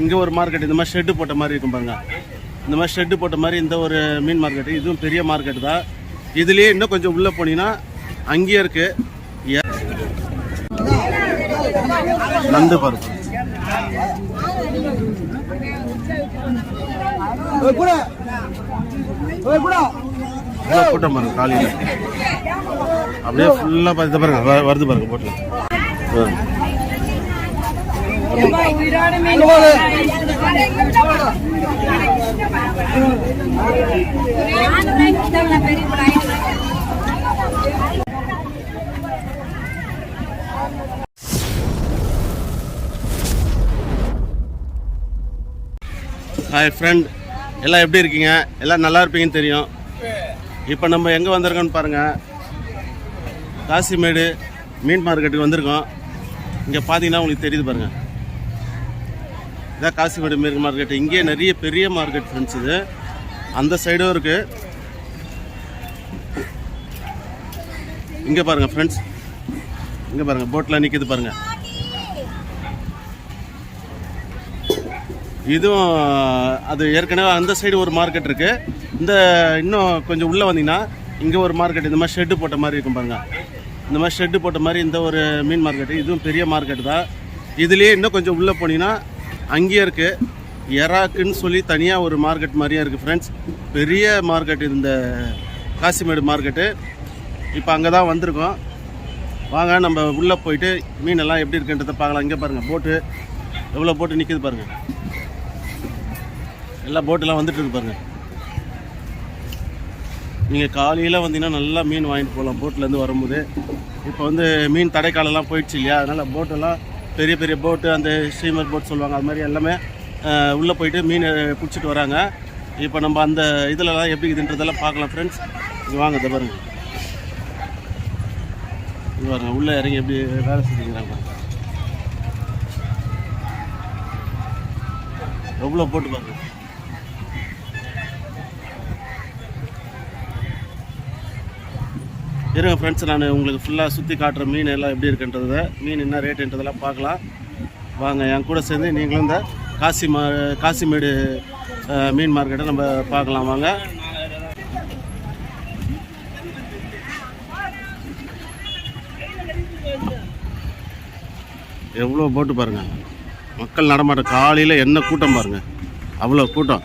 இங்கே ஒரு மார்க்கெட் இந்த மாதிரி ஷெட்டு போட்ட மாதிரி இருக்கும் பாருங்க. இந்த மாதிரி ஷெட்டு போட்ட மாதிரி இந்த ஒரு மீன் மார்க்கெட் இதுவும் பெரிய மார்க்கெட் தான். இதுலேயே இன்னும் கொஞ்சம் உள்ளே போனீங்கன்னா அங்கேயே இருக்கு. நண்டு பருப்பு. கூட்டம் பாருங்க காலையில். அப்படியே ஃபுல்லாக பார்த்து பாருங்க வருது பாருங்க போட்டில் ஹாய் ஃப்ரெண்ட் எல்லாம் எப்படி இருக்கீங்க? எல்லாம் நல்லா இருப்பீங்கன்னு தெரியும். இப்போ நம்ம எங்கே வந்திருக்கோம்னு பாருங்கள் காசிமேடு மீன் மார்க்கெட்டுக்கு வந்திருக்கோம். இங்கே பார்த்தீங்கன்னா உங்களுக்கு தெரியுது பாருங்கள் இதான் காசிமேடு மீன் மார்க்கெட் இங்கேயே நிறைய பெரிய மார்க்கெட் ஃப்ரெண்ட்ஸ் இது. அந்த சைடும் இருக்குது இங்கே பாருங்கள் ஃப்ரெண்ட்ஸ் இங்கே பாருங்கள் போட்டில் நிற்கிது பாருங்கள் இதுவும் அது ஏற்கனவே அந்த சைடு ஒரு மார்க்கெட் இருக்குது இந்த இன்னும் கொஞ்சம் உள்ளே வந்தீங்கன்னா இங்கே ஒரு மார்க்கெட் இந்த மாதிரி ஷெட்டு போட்ட மாதிரி இருக்கும் பாருங்கள் இந்த மாதிரி ஷெட்டு போட்ட மாதிரி இந்த ஒரு மீன் மார்க்கெட்டு இதுவும் பெரிய மார்க்கெட் தான். இதுலேயே இன்னும் கொஞ்சம் உள்ளே போனீங்கன்னா அங்கேயே இருக்குது எராக்குன்னு சொல்லி தனியாக ஒரு மார்க்கெட் மாதிரியே இருக்குது ஃப்ரெண்ட்ஸ் பெரிய மார்க்கெட் இந்த காசிமேடு மார்க்கெட்டு இப்போ அங்கே தான் வந்திருக்கோம். வாங்க நம்ம உள்ளே போயிட்டு மீனெல்லாம் எப்படி இருக்குன்றதை பார்க்கலாம். இங்கே பாருங்கள் போட்டு எவ்வளோ போட்டு நிற்கிது பாருங்கள் எல்லா போட்டெல்லாம் வந்துட்டு இருக்கு பாருங்கள் நீங்கள் காலையில் வந்தீங்கன்னா நல்லா மீன் வாங்கிட்டு போகலாம். போட்டிலேருந்து வரும்போது. இப்போ வந்து மீன் தடைக்காலெல்லாம் போயிடுச்சு இல்லையா? அதனால் போட்டெல்லாம் பெரிய பெரிய போட்டு அந்த ஸ்டீமர் போட் சொல்லுவாங்க அது மாதிரி எல்லாமே உள்ளே போயிட்டு மீன் பிடிச்சிட்டு வராங்க. இப்போ நம்ம அந்த இதிலலாம் எப்படி இதுன்றதெல்லாம் பார்க்கலாம் ஃப்ரெண்ட்ஸ் இங்கே வாங்க இதை பாருங்க. இங்கே பாருங்க உள்ளே இறங்கி எப்படி வேலை செஞ்சுக்கிறாங்க. எவ்வளோ போட்டு பாருங்க. இருங்க ஃப்ரெண்ட்ஸ் நான் உங்களுக்கு ஃபுல்லாக சுற்றி காட்டுற மீன் எல்லாம் எப்படி இருக்குன்றத மீன் என்ன ரேட்டுன்றதெல்லாம் பார்க்கலாம். வாங்க என் கூட சேர்ந்து நீங்களும் இந்த காசி மா காசிமேடு மீன் மார்க்கெட்டை நம்ம பார்க்கலாம் வாங்க. எவ்வளோ போட்டு பாருங்கள் மக்கள் நடமாட்டம் காலையில் என்ன கூட்டம் பாருங்கள் அவ்வளோ கூட்டம்.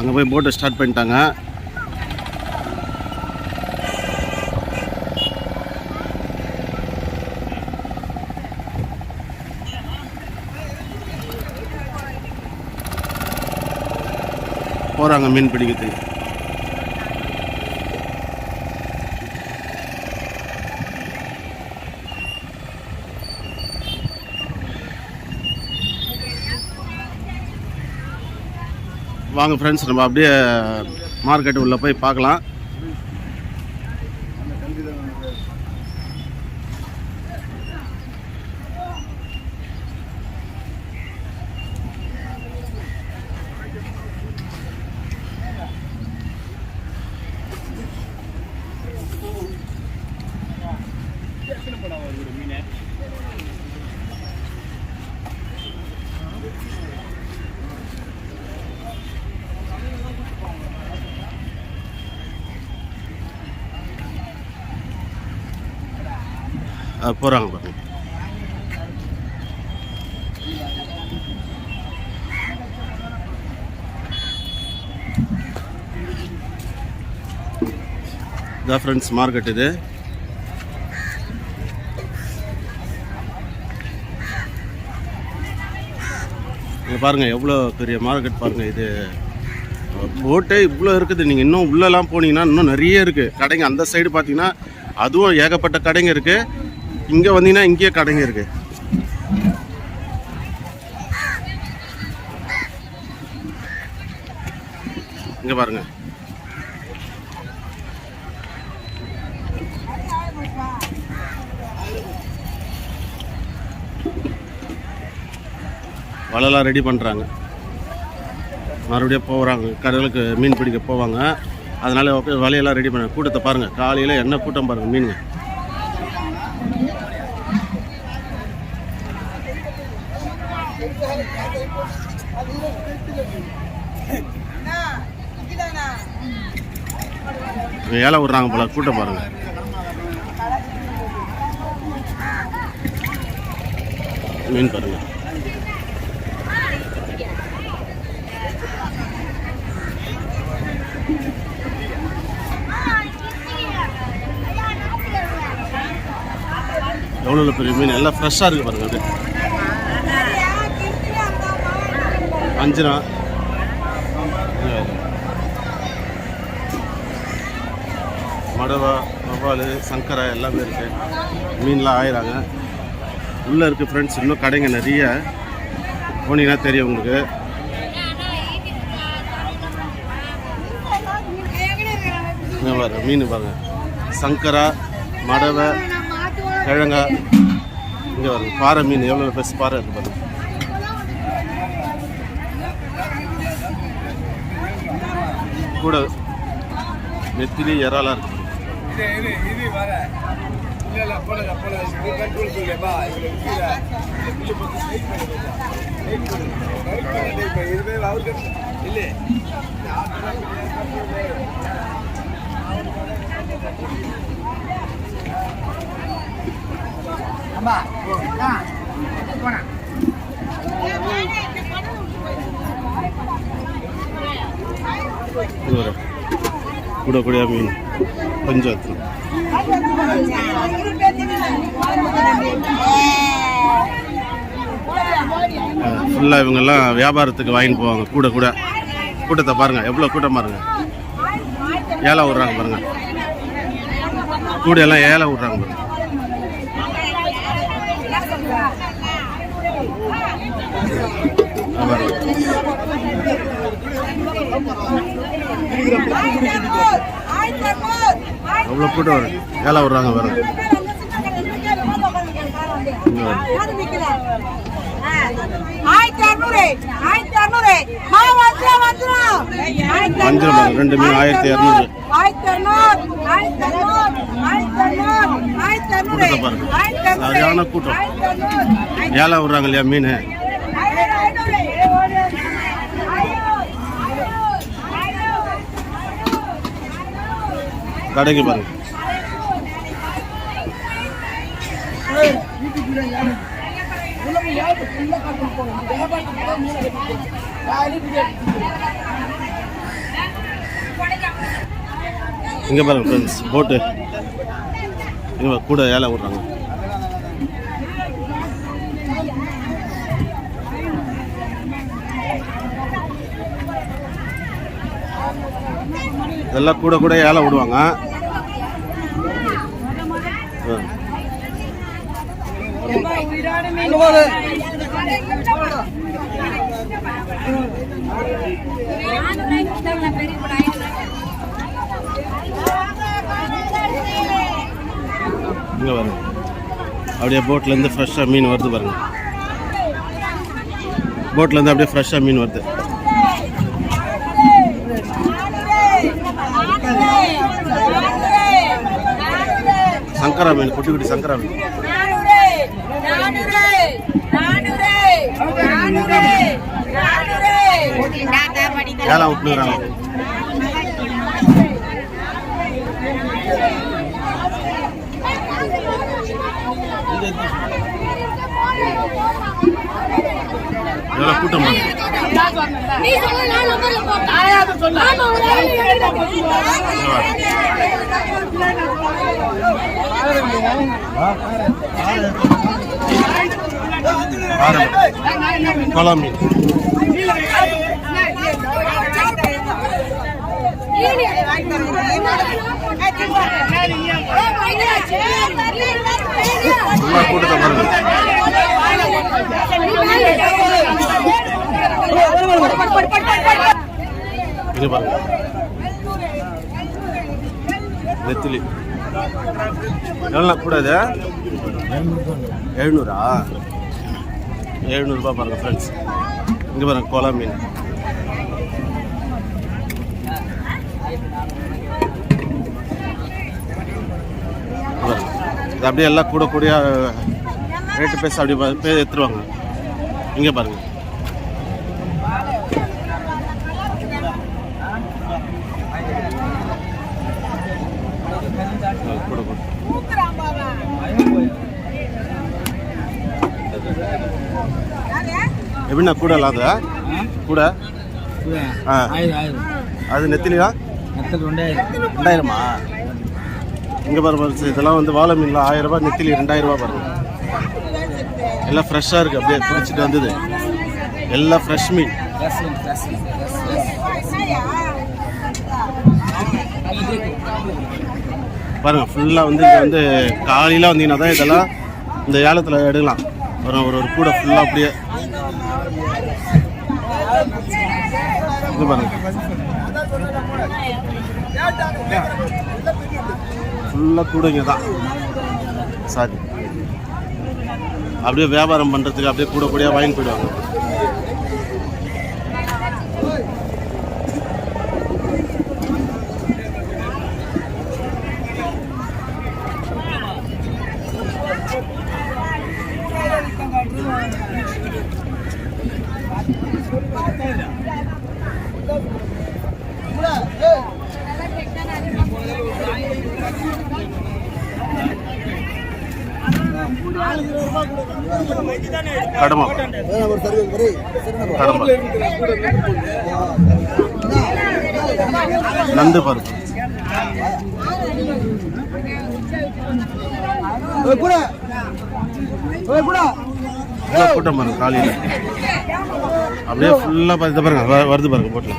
அங்கே போய் போட்டை ஸ்டார்ட் பண்ணிட்டாங்க. போகிறாங்க மீன் பிடிக்கிறதுக்கு. வாங்க ஃப்ரெண்ட்ஸ் நம்ம அப்படியே மார்க்கெட் உள்ளே போய் பார்க்கலாம். போகிறாங்க பாருங்க. இதான் ஃப்ரெண்ட்ஸ் மார்க்கெட் இது. பாருங்க எவ்வளோ பெரிய மார்க்கெட் பாருங்க இது. போட்டே இவ்வளோ இருக்குது. நீங்கள் இன்னும் உள்ளெல்லாம் போனீங்கன்னா இன்னும் நிறைய இருக்குது கடைங்க அந்த சைடு பார்த்தீங்கன்னா அதுவும் ஏகப்பட்ட கடைங்க இருக்குது இங்கே வந்தீங்கன்னா இங்கேயே கடைங்க இருக்குது இங்கே பாருங்க. வலைலாம் ரெடி பண்ணுறாங்க மறுபடியும் போகிறாங்க கடலுக்கு மீன் பிடிக்க போவாங்க. அதனால் ஓகே வலையெல்லாம் ரெடி பண்ண. கூட்டத்தை பாருங்கள் காலையில் என்ன கூட்டம் பாருங்கள் மீனுங்க ஏழை விட்றாங்க போல கூட்டம் பாருங்க. மீன் பாருங்க. எவ்வளோ பெரிய மீன்? எல்லாம் ஃப்ரெஷ்ஷாக இருக்குது பாருங்கள் அது அஞ்சுனா மடவா வவ்வால் சங்கரா எல்லாமே இருக்கு. மீன்லாம் ஆயிராங்க உள்ளே இருக்க ஃப்ரெண்ட்ஸ் இன்னும் கடைங்க நிறைய. போனீங்கன்னா தெரியும் உங்களுக்கு. இங்க பாருங்க மீன் பாருங்க. சங்கரா மடவை கிழங்கா. இங்கே பாருங்க பாறை மீன் எவ்வளோ பெஸ்ட் பாறை இருக்கு பாருங்க. கூட நெத்திலி இறாலாம் இருக்குது இது இது இது வர. இல்ல இல்ல போடுங்க போடுங்க. இது கண்ட்ரோல் சொல்லுப்பா இதுல கீழே. இந்த புல்லு போட்டு டைட் பண்ணி டைட் பண்ணி பண்ணி இதுவே அவருக்கு இல்ல. அம்மா போனா இது கூடக்கூடிய கூட கூடிய மீன். பஞ்சாயத்து ஃபுல்லாக இவங்கெல்லாம் வியாபாரத்துக்கு வாங்கிட்டு போவாங்க கூட கூட. கூட்டத்தை பாருங்கள் எவ்வளோ கூட்டம் பாருங்கள் ஏழை விட்றாங்க பாருங்கள் கூட எல்லாம் ஏழை விட்றாங்க பாருங்கள் Thank you. எவ்வளோ கூட்டம் வரும் விட்றாங்க வந்துடும் வஞ்சிரம் பாருங்க ரெண்டு மீன் ஆயிரத்தி இரநூறு கூட்டத்தை பாருங்க. சரியான கூட்டம். ஏழை விட்றாங்க இல்லையா மீன்? கடைக்கு பாருங்க. இங்கே பாருங்க ஃப்ரெண்ட்ஸ் போட்டு இங்கே கூட ஏழை விட்றாங்க இதெல்லாம் கூட கூட ஏழை விடுவாங்க. இங்கே பாருங்க. அப்படியே போட்லேருந்து ஃப்ரெஷ்ஷாக மீன் வருது பாருங்க. போட்லேருந்து அப்படியே ஃப்ரெஷ்ஷாக மீன் வருது. சங்கரா மீன் குட்டி குட்டி சங்கரா மீன் ஏழை விட்டுறாங்க எவ்வளோ கூட்டம் பாருங்க நீ சொல்ல நான் நம்பர்ல போட்டேன் ஆமா ஒரு ஆளு எழுதி போட்டேன். கொலா மீன் நல்லா கூட்டத்தை பாருங்க நெத்திலி எவ்வளோ கூடாது எழுநூறா எழுநூறுபா பாருங்க ஃப்ரெண்ட்ஸ் இங்கே பாருங்க கோலா மீன். அப்படியே எல்லாம் கூட கூடிய ரேட்டு பேச அப்படி பேர் எடுத்துருவாங்க. இங்கே பாருங்கள் கூட கூட? எப்படின்னா கூட இல்லாத கூட அது நெத்திலையா? மொத்தம் ரெண்டாயிரம் ரெண்டாயிரமா? இங்கே பாரு பாரு இதெல்லாம் வந்து வாழை மீனில் ஆயிரம் ரூபாய் நெத்திலி ரெண்டாயிரம் ரூபாய் பாருங்க எல்லாம் ஃப்ரெஷ்ஷாக இருக்குது அப்படியே பிடிச்சிட்டு வந்தது. எல்லாம் ஃப்ரெஷ் மீன். பாருங்க ஃபுல்லாக வந்து இங்கே வந்து காலையில் வந்தீங்கன்னா தான் இதெல்லாம் இந்த ஏலத்தில் எடுக்கலாம். ஒரு ஒரு ஒரு கூடை ஃபுல்லாக அப்படியே. இது பாருங்க. ஃபுல்லாக கூடைங்க தான். சாரி. அப்படியே வியாபாரம் பண்ணுறதுக்கு அப்படியே கூட கூடயாக வாங்கி போயிடுவாங்க. கடமா. கடமா. நண்டு பருப்பு. இவ்வளோ கூட்டம் பாருங்க காலையில். அப்படியே ஃபுல்லாக பார்த்து பாருங்க வருது பாருங்க போட்டில்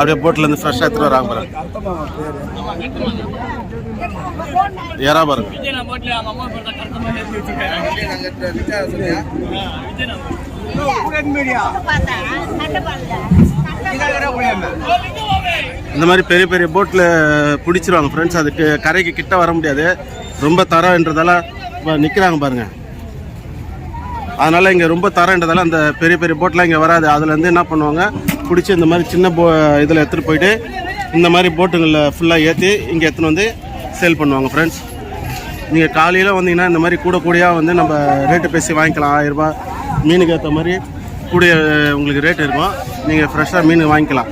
அப்படியே போட்டில் இருந்து ஃப்ரெஷ்ஷாக எடுத்துகிட்டு வராங்க பாருங்க. ஏறா பாருங்க. இந்த மாதிரி பெரிய பெரிய போட்டில் பிடிச்சிருவாங்க ஃப்ரெண்ட்ஸ் அதுக்கு கரைக்கு கிட்ட வர முடியாது. ரொம்ப தரம்ன்றதால நிற்கிறாங்க பாருங்கள் அதனால் இங்கே ரொம்ப தரன்றதால அந்த பெரிய பெரிய போட்லாம் இங்கே வராது. அதுலேருந்து என்ன பண்ணுவாங்க? பிடிச்சி இந்த மாதிரி சின்ன போ இதில் எடுத்துகிட்டு போயிட்டு இந்த மாதிரி போட்டுங்களில் ஃபுல்லாக ஏற்றி இங்கே எடுத்துன்னு வந்து சேல் பண்ணுவாங்க ஃப்ரெண்ட்ஸ் நீங்கள் காலையில் வந்தீங்கன்னா இந்த மாதிரி கூட கூடையாக வந்து நம்ம ரேட்டு பேசி வாங்கிக்கலாம். ஆயிரரூபா மீனுக்கு ஏற்ற மாதிரி கூடிய உங்களுக்கு ரேட் இருக்கும். நீங்கள் ஃப்ரெஷ்ஷாக மீன் வாங்கிக்கலாம்.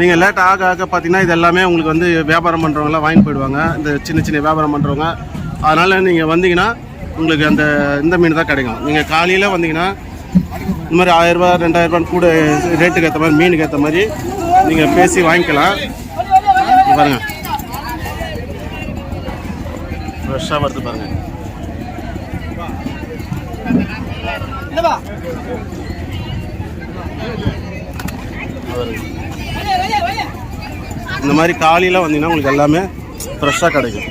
நீங்கள் லேட் ஆக ஆக பார்த்தீங்கன்னா இது எல்லாமே உங்களுக்கு வந்து வியாபாரம் பண்ணுறவங்களாம் வாங்கி போயிடுவாங்க. இந்த சின்ன சின்ன வியாபாரம் பண்ணுறவங்க அதனால் நீங்கள் வந்தீங்கன்னா உங்களுக்கு அந்த இந்த மீன் தான் கிடைக்கும். நீங்கள் காலையில் வந்தீங்கன்னா இந்த மாதிரி ஆயிரரூபா ரெண்டாயிரரூபான்னு கூட ரேட்டுக்கு ஏற்ற மாதிரி மீனுக்கு ஏற்ற மாதிரி நீங்கள் பேசி வாங்கிக்கலாம். பாருங்கள் பாருங்க. ஃப்ரெஷ்ஷாக வருது பாருங்க. இந்த மாதிரி காலையில் வந்தீங்கன்னா உங்களுக்கு எல்லாமே ஃப்ரெஷ்ஷாக கிடைக்கும்.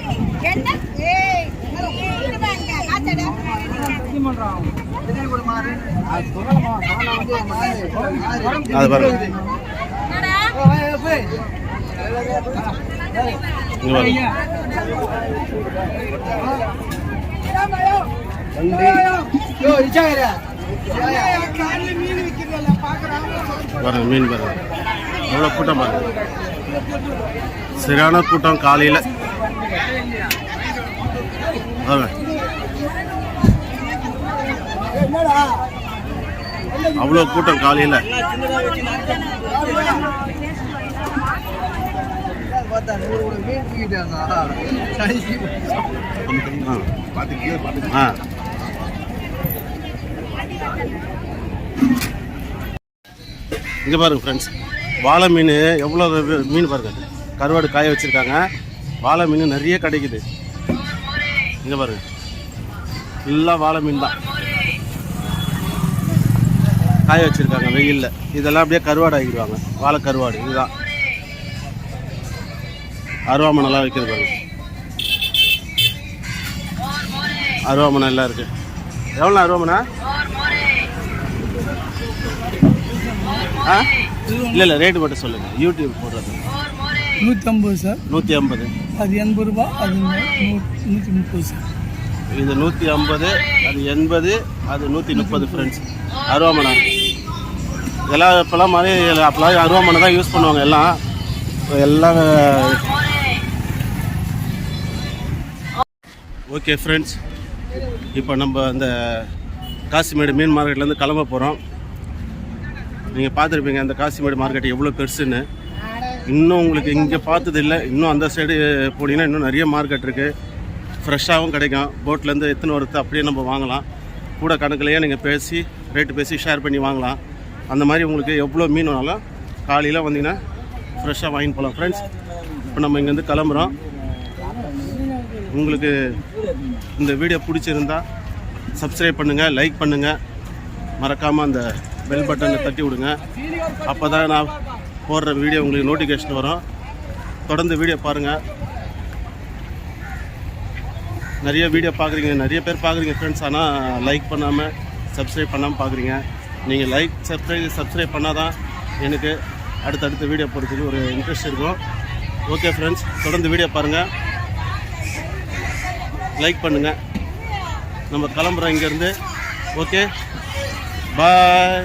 அது பாருங்க பாருங்க மீன் பாருங்க. எவ்வளோ கூட்டம் பாருங்க. சரியான கூட்டம் காலையில். பாருங்க. அவ்வளோ கூட்டம் காலையில். இங்கே பாருங்க ஃப்ரெண்ட்ஸ் வாழை மீன் எவ்வளோ மீன் பாருங்க. கருவாடு காய வச்சுருக்காங்க. வாழை மீன் நிறைய கிடைக்குது. இங்கே பாருங்க. ஃபுல்லாக வாழை மீன் தான். காய வச்சுருக்காங்க வெயிலில். இதெல்லாம் அப்படியே கருவாடு ஆகிடுவாங்க வாழை கருவாடு இதுதான். அருவாமனைலாம் வைக்கிறது பாருங்க. அருவாமனை எல்லாம் இருக்குது எவ்வளோ அருவாமனை? ஆ? இல்லை இல்லை ரேட்டு மட்டும் சொல்லுங்கள் யூடியூப் போடுறது. நூற்றி ஐம்பது சார். நூற்றி ஐம்பது. அது எண்பது ரூபா அது நூற்றி முப்பது சார். இது நூற்றி ஐம்பது அது எண்பது அது நூற்றி முப்பது ஃப்ரெண்ட்ஸ் அருவாமனை. இதெல்லாம் இப்போல்லாம் மாதிரி அப்போல்லாம் அருவாமனை தான் யூஸ் பண்ணுவாங்க எல்லாம். எல்லாம் ஓகே ஃப்ரெண்ட்ஸ் இப்போ நம்ம அந்த காசிமேடு மீன் மார்க்கெட்லேருந்து கிளம்ப போகிறோம் நீங்கள் பார்த்துருப்பீங்க அந்த காசிமேடு மார்க்கெட் எவ்வளோ பெருசுன்னு. இன்னும் உங்களுக்கு இங்கே பார்த்தது இல்லை. இன்னும் அந்த சைடு போனீங்கன்னா இன்னும் நிறைய மார்க்கெட் இருக்குது ஃப்ரெஷ்ஷாகவும் கிடைக்கும். போட்லேருந்து எத்தனை வருத்த அப்படியே நம்ம வாங்கலாம். கூட கணக்குலையே நீங்கள் பேசி ரேட்டு பேசி ஷேர் பண்ணி வாங்கலாம். அந்த மாதிரி உங்களுக்கு எவ்வளோ மீன் வேணாலும் காலையில் வந்தீங்கன்னா ஃப்ரெஷ்ஷாக வாங்கிட்டு போகலாம். ஃப்ரெண்ட்ஸ் இப்போ நம்ம இங்கேருந்து கிளம்புறோம். உங்களுக்கு இந்த வீடியோ பிடிச்சிருந்தா சப்ஸ்கிரைப் பண்ணுங்கள் லைக் பண்ணுங்கள் மறக்காமல் அந்த பெல் பட்டனை தட்டி விடுங்க. அப்போ தான் நான் போடுற வீடியோ உங்களுக்கு நோட்டிஃபிகேஷன் வரும். தொடர்ந்து வீடியோ பாருங்கள் நிறைய வீடியோ பார்க்குறீங்க நிறைய பேர் பார்க்குறீங்க ஃப்ரெண்ட்ஸ் ஆனால் லைக் பண்ணாமல் சப்ஸ்கிரைப் பண்ணாமல் பார்க்குறீங்க நீங்கள் லைக் சப்ஸ்கிரைப் சப்ஸ்கிரைப் பண்ணால் தான் எனக்கு அடுத்தடுத்த வீடியோ போகிறதுக்கு ஒரு இன்ட்ரெஸ்ட் இருக்கும். ஓகே ஃப்ரெண்ட்ஸ் தொடர்ந்து வீடியோ பாருங்கள் லைக் பண்ணுங்கள் நம்ம கிளம்புறோம் இங்கேருந்து. Okay bye